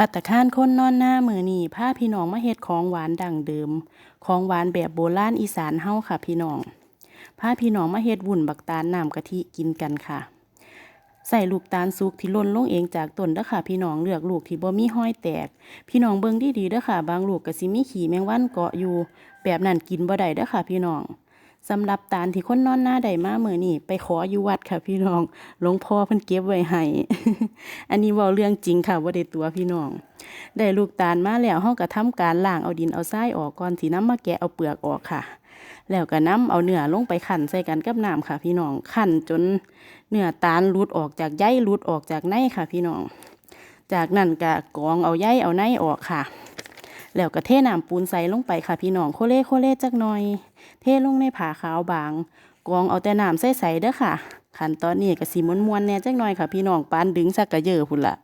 ภัตตาคารคนนอนหน้ามือนี้พาพี่น้องมาเฮ็ดของหวานดังเดิม ของหวานแบบโบราณอีสานเฮาค่ะพี่น้องพาพี่น้องมาเฮ็ดวุ้นบักตาลน้ำกะทิกินกันค่ะ ใส่ลูกตาลสุกที่ล่นลงเองจากต้นเด้อค่ะ พี่น้องเลือกลูกที่บ่มีห้อยแตก พี่น้องเบิ่งดีๆเด้อค่ะ บางลูกก็สิมีขี้แมงวันเกาะอยู่ แบบนั้นกินบ่ได้เด้อค่ะ พี่น้อง สำหรับตาลที่คนนอนหน้าได้มาเมื้อนี้ไปขออยู่วัดค่ะ พี่น้องหลวงพ่อเพิ่นเก็บไว้ให้อันนี้เว้าเรื่องจริงค่ะบ่าได้ตัวพี่น้อง ได้ลูกตาลมาแล้วเฮาก็ทำการล้างเอาดินเอาทรายออกก่อนสินำมาแกะเอาเปลือกออกค่ะ แล้วก็นำเอาเนื้อลงไปคั่นใส่กันกับน้ำค่ะ พี่น้องคั่นจนเนื้อตาลหลุดออกจากใยหลุดออกจากในค่ะ พี่น้อง จากนั้นก็กรองเอาใยเอาในออกค่ะ แล้วก็เทน้ำปูนใส่ลงไปค่ะพี่น้องโคเล่โคเล่จักหน่อย เทลงในผาขาวบางกรองเอาแต่น้ำใสๆเด้อค่ะขั้นตอนนี้ก็สิมวนๆแน่จักหน่อยค่ะ พี่น้องปานดึงซักกะเยอะพุ่นละ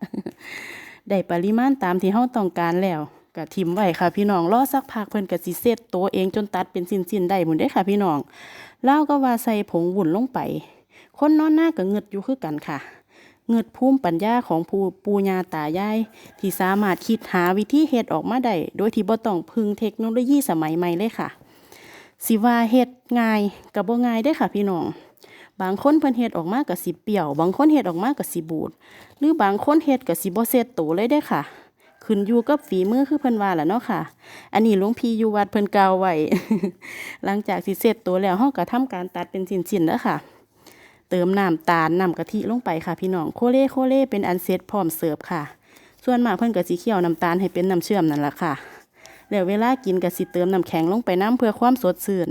ได้ปริมาณตามที่เฮาต้องการแล้วก็ทิมไว้ค่ะพี่น้องรอสักพักเพิ่นก็สิเสร็จตัวเองจนตัดเป็นสิ้นๆได้หมดเด้ค่ะ พี่น้องแล้วก็ว่าใส่ผงวุ้นลงไป คนนอนหน้าก็เงึดอยู่คือกันค่ะ เงึดภูมิปัญญาของผู้ปู่ย่าตายาย ที่สามารถคิดหาวิธีเฮ็ดออกมาได้โดยที่บ่ต้องพึ่งเทคโนโลยีสมัยใหม่เลยค่ะ สิว่าเฮ็ดง่ายก็บ่ง่ายเด้ค่ะพี่น้องบางคนเพิ่นเฮ็ดออกมาก็สิเปรี้ยว บางคนเฮ็ดออกมาก็สิบูด หรือบางคนเฮ็ดก็สิบ่เสร็จโตเลยเด้ค่ะ ขึ้นอยู่กับฝีมือคือเพิ่นว่าแหละเนาะค่ะ อันนี้หลวงพี่อยู่วัดเพิ่นกล่าวไว้ หลังจากสิเสร็จตัวแล้วเฮาก็ทำการตัดเป็นชิ้นๆเด้อค่ะ ติมน้ำตาลน้ำกะทิลงไปค่ะพี่น้องโคเล่โคเล่เป็นอันเสร็จพร้อมเสิร์ฟค่ะ ส่วนมากเพิ่นก็สิเคี่ยวน้ำตาลให้เป็นน้ำเชื่อมนั่นแหละค่ะแล้วเวลากินก็สิเติมน้ำแข็งลงไปน้ำเพื่อความสดชื่น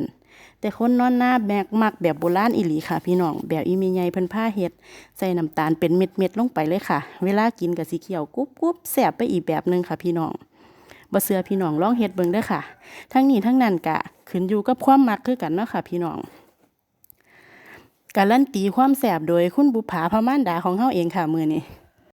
แต่คนนอนหน้าแบกมักแบบโบราณอีหลีค่ะ พี่น้องแบบอีเมีใหญ่เพิ่นผ้าเฮ็ดใส่น้ำตาลเป็นเม็ดๆลงไปเลยค่ะ เวลากินก็สิเคี่ยวกรุบๆแซ่บไปอีกแบบหนึงค่ะ พี่น้องบ่เชื่อพี่น้องลองเฮ็ดเบิ่งเด้อค่ะ ทั้งนี้ทั้งนั้นก็ขึ้นอยู่กับความมักคือกันเนาะค่ะ พี่น้อง การันตีความแสบโดยคุณบุภาพมานดาของเฮาเองค่ะมือนี้